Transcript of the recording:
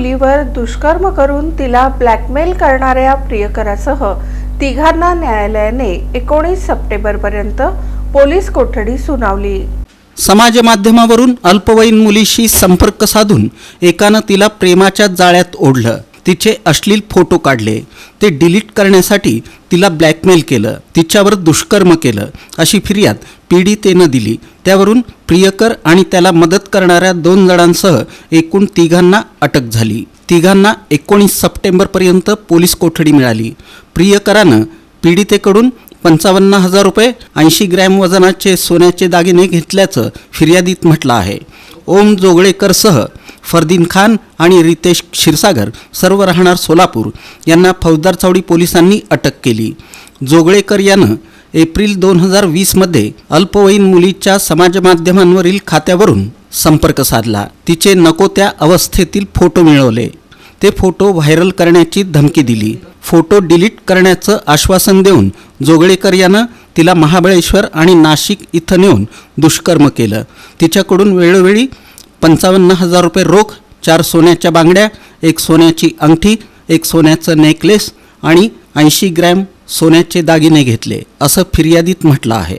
मुलीवर दुष्कर्म करून तिला ब्लॅकमेल करणाऱ्या प्रियकरासह तिघांना न्यायालयाने एकोणीस सप्टेंबरपर्यंत पोलीस कोठडी सुनावली. समाज माध्यमावरून अल्पवयीन मुलीशी संपर्क साधून एकानं तिला प्रेमाच्या जाळ्यात ओढलं. तिचे अश्लील फोटो काढले. ते डिलीट करण्यासाठी तिला ब्लॅकमेल केलं. तिच्यावर दुष्कर्म केलं. अशी फिर्याद पीडितेनं दिली. त्यावरून प्रियकर आणि त्याला मदत करणाऱ्या दोन जणांसह एकूण तिघांना अटक झाली. तिघांना एकोणीस सप्टेंबरपर्यंत पोलीस कोठडी मिळाली. प्रियकरानं पीडितेकडून पंचावन्न हजार रुपये ऐंशी ग्रॅम वजनाचे सोन्याचे दागिने घेतल्याचं फिर्यादीत म्हटलं आहे. ओम जोगळेकरसह फरदीन खान आणि रितेश क्षीरसागर सर्व राहणार सोलापूर. यांना फौजदार चावडी पोलिसांनी अटक केली. जोगळेकर यानं एप्रिल दोन हजार वीसमध्ये अल्पवयीन मुलीच्या समाजमाध्यमांवरील खात्यावरून संपर्क साधला. तिचे नको त्या अवस्थेतील फोटो मिळवले. ते फोटो व्हायरल करण्याची धमकी दिली. फोटो डिलीट करण्याचं आश्वासन देऊन जोगळेकर यानं तिला महाबळेश्वर आणि नाशिक इथं नेऊन दुष्कर्म केलं. तिच्याकडून वेळोवेळी पंचावन्न हजार रुपये रोख चार सोन्याच्या बांगड्या एक सोन्याची अंगठी एक सोन्याचं नेकलेस आणि ऐंशी ग्रॅम सोन्याचे दागिने घेतले असं फिर्यादीत म्हटलं आहे.